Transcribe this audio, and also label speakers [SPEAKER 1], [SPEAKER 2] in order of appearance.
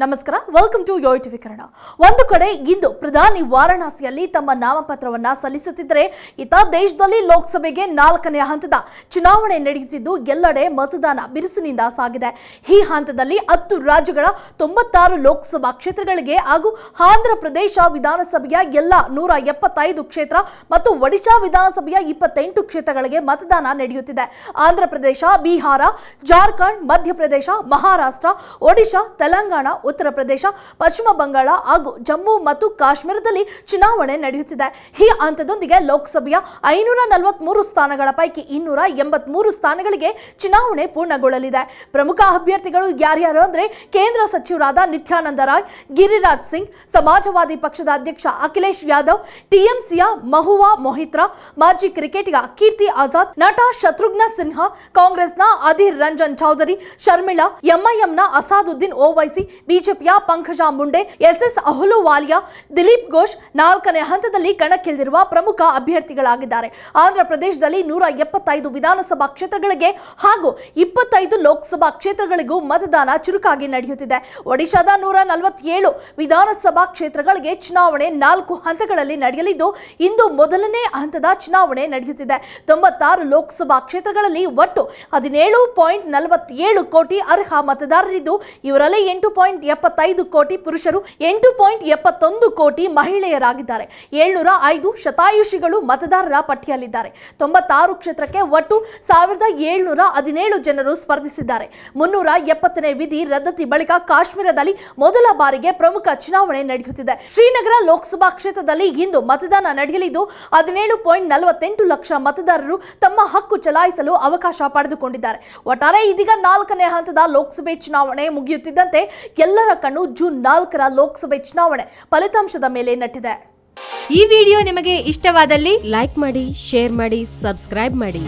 [SPEAKER 1] ನಮಸ್ಕಾರ welcome to Yoy TV Kannada. ಒಂದು ಕಡೆ ಇಂದು ಪ್ರಧಾನಿ ವಾರಣಾಸಿಯಲ್ಲಿ ತಮ್ಮ ನಾಮಪತ್ರವನ್ನ ಸಲ್ಲಿಸುತ್ತಿದ್ದರೆ ಇತ ದೇಶದಲ್ಲಿ ಲೋಕಸಭೆಗೆ ನಾಲ್ಕನೇ ಹಂತದ ಚುನಾವಣೆ ನಡೆಯುತ್ತಿದ್ದು, ಎಲ್ಲೆಡೆ ಮತದಾನ ಬಿರುಸಿನಿಂದ ಸಾಗಿದೆ. ಈ ಹಂತದಲ್ಲಿ ಹತ್ತು ರಾಜ್ಯಗಳ ತೊಂಬತ್ತಾರು ಲೋಕಸಭಾ ಕ್ಷೇತ್ರಗಳಿಗೆ ಹಾಗೂ ಆಂಧ್ರ ಪ್ರದೇಶ ವಿಧಾನಸಭೆಯ ಎಲ್ಲ ನೂರ ಎಪ್ಪತ್ತೈದು ಕ್ಷೇತ್ರ ಮತ್ತು ಒಡಿಶಾ ವಿಧಾನಸಭೆಯ ಇಪ್ಪತ್ತೆಂಟು ಕ್ಷೇತ್ರಗಳಿಗೆ ಮತದಾನ ನಡೆಯುತ್ತಿದೆ. ಆಂಧ್ರ ಪ್ರದೇಶ, ಬಿಹಾರ, ಜಾರ್ಖಂಡ್, ಮಧ್ಯಪ್ರದೇಶ, ಮಹಾರಾಷ್ಟ್ರ, ಒಡಿಶಾ, ತೆಲಂಗಾಣ ಉತ್ತರ ಪ್ರದೇಶ, ಪಶ್ಚಿಮ ಬಂಗಾಳ ಹಾಗೂ ಜಮ್ಮು ಮತ್ತು ಕಾಶ್ಮೀರದಲ್ಲಿ ಚುನಾವಣೆ ನಡೆಯುತ್ತಿದೆ. ಈ ಹಂತದೊಂದಿಗೆ ಲೋಕಸಭೆಯ ಐನೂರ ನಲವತ್ಮೂರು ಸ್ಥಾನಗಳ ಪೈಕಿ ಇನ್ನೂರ ಎಂಬತ್ಮೂರು ಸ್ಥಾನಗಳಿಗೆ ಚುನಾವಣೆ ಪೂರ್ಣಗೊಳ್ಳಲಿದೆ. ಪ್ರಮುಖ ಅಭ್ಯರ್ಥಿಗಳು ಯಾರ್ಯಾರು ಅಂದ್ರೆ ಕೇಂದ್ರ ಸಚಿವರಾದ ನಿತ್ಯಾನಂದ ರಾಯ್, ಗಿರಿರಾಜ್ ಸಿಂಗ್, ಸಮಾಜವಾದಿ ಪಕ್ಷದ ಅಧ್ಯಕ್ಷ ಅಖಿಲೇಶ್ ಯಾದವ್, ಟಿಎಂಸಿಯ ಮಹುವಾ ಮೊಹಿತ್ರಾ, ಮಾಜಿ ಕ್ರಿಕೆಟಿಗ ಕೀರ್ತಿ ಆಜಾದ್, ನಟ ಶತ್ರುಘ್ನ ಸಿನ್ಹಾ, ಕಾಂಗ್ರೆಸ್ನ ಅಧೀರ್ ರಂಜನ್ ಚೌಧರಿ, ಶರ್ಮಿಳಾ, ಎಂಐಎಂನ ಅಸಾದುದ್ದೀನ್ ಓವೈಸಿ ಬಿಜೆಪಿಯ ಪಂಕಜ ಮುಂಡೆ, ಎಸ್ಎಸ್ ಅಹ್ಲುವಾಲಿಯಾ ದಿಲೀಪ್ ಘೋಷ್ ನಾಲ್ಕನೇ ಹಂತದಲ್ಲಿ ಕಣಕ್ಕಿಳಿದಿರುವ ಪ್ರಮುಖ ಅಭ್ಯರ್ಥಿಗಳಾಗಿದ್ದಾರೆ. ಆಂಧ್ರ ಪ್ರದೇಶದಲ್ಲಿ ನೂರ ಎಪ್ಪತ್ತೈದು ವಿಧಾನಸಭಾ ಕ್ಷೇತ್ರಗಳಿಗೆ ಹಾಗೂ ಇಪ್ಪತ್ತೈದು ಲೋಕಸಭಾ ಕ್ಷೇತ್ರಗಳಿಗೂ ಮತದಾನ ಚುರುಕಾಗಿ ನಡೆಯುತ್ತಿದೆ. ಒಡಿಶಾದ ನೂರ ನಲವತ್ತೇಳು ವಿಧಾನಸಭಾ ಕ್ಷೇತ್ರಗಳಿಗೆ ಚುನಾವಣೆ ನಾಲ್ಕು ಹಂತಗಳಲ್ಲಿ ನಡೆಯಲಿದ್ದು, ಇಂದು ಮೊದಲನೇ ಹಂತದ ಚುನಾವಣೆ ನಡೆಯುತ್ತಿದೆ. ತೊಂಬತ್ತಾರು ಲೋಕಸಭಾ ಕ್ಷೇತ್ರಗಳಲ್ಲಿ ಒಟ್ಟು ಹದಿನೇಳು ಪಾಯಿಂಟ್ ನಲವತ್ತೇಳು ಕೋಟಿ ಅರ್ಹ ಮತದಾರರಿದ್ದು, ಇವರಲ್ಲಿ ಎಂಟು ಪಾಯಿಂಟ್ ಎಪ್ಪತ್ತೈದು ಕೋಟಿ ಪುರುಷರು, ಎಂಟು ಪಾಯಿಂಟ್ ಎಪ್ಪತ್ತೊಂದು ಕೋಟಿ ಮಹಿಳೆಯರಾಗಿದ್ದಾರೆ. ಏಳ್ನೂರ ಐದು ಶತಾಯುಷಿಗಳು ಮತದಾರರ ಪಟ್ಟಿಯಲ್ಲಿದ್ದಾರೆ. ತೊಂಬತ್ತಾರು ಕ್ಷೇತ್ರಕ್ಕೆ ಒಟ್ಟು ಸಾವಿರದ ಏಳ್ನೂರ ಹದಿನೇಳು ಜನರು ಸ್ಪರ್ಧಿಸಿದ್ದಾರೆ. ಮುನ್ನೂರ ಎಪ್ಪತ್ತನೇ ವಿಧಿ ರದ್ದತಿ ಬಳಿಕ ಕಾಶ್ಮೀರದಲ್ಲಿ ಮೊದಲ ಬಾರಿಗೆ ಪ್ರಮುಖ ಚುನಾವಣೆ ನಡೆಯುತ್ತಿದೆ. ಶ್ರೀನಗರ ಲೋಕಸಭಾ ಕ್ಷೇತ್ರದಲ್ಲಿ ಇಂದು ಮತದಾನ ನಡೆಯಲಿದ್ದು, ಹದಿನೇಳು ಪಾಯಿಂಟ್ ನಲವತ್ತೆಂಟು ಲಕ್ಷ ಮತದಾರರು ತಮ್ಮ ಹಕ್ಕು ಚಲಾಯಿಸಲು ಅವಕಾಶ ಪಡೆದುಕೊಂಡಿದ್ದಾರೆ. ಒಟ್ಟಾರೆ ಇದೀಗ ನಾಲ್ಕನೇ ಹಂತದ ಲೋಕಸಭೆ ಚುನಾವಣೆ ಮುಗಿಯುತ್ತಿದ್ದಂತೆ ಎಲ್ಲರ ಕಣ್ಣು ಜೂನ್ ನಾಲ್ಕರ ಲೋಕಸಭೆ ಚುನಾವಣೆ ಫಲಿತಾಂಶದ ಮೇಲೆ ನಟಿದೆ
[SPEAKER 2] ಈ ವಿಡಿಯೋ ನಿಮಗೆ ಇಷ್ಟವಾದಲ್ಲಿ
[SPEAKER 3] ಲೈಕ್ ಮಾಡಿ, ಶೇರ್ ಮಾಡಿ, ಸಬ್ಸ್ಕ್ರೈಬ್ ಮಾಡಿ.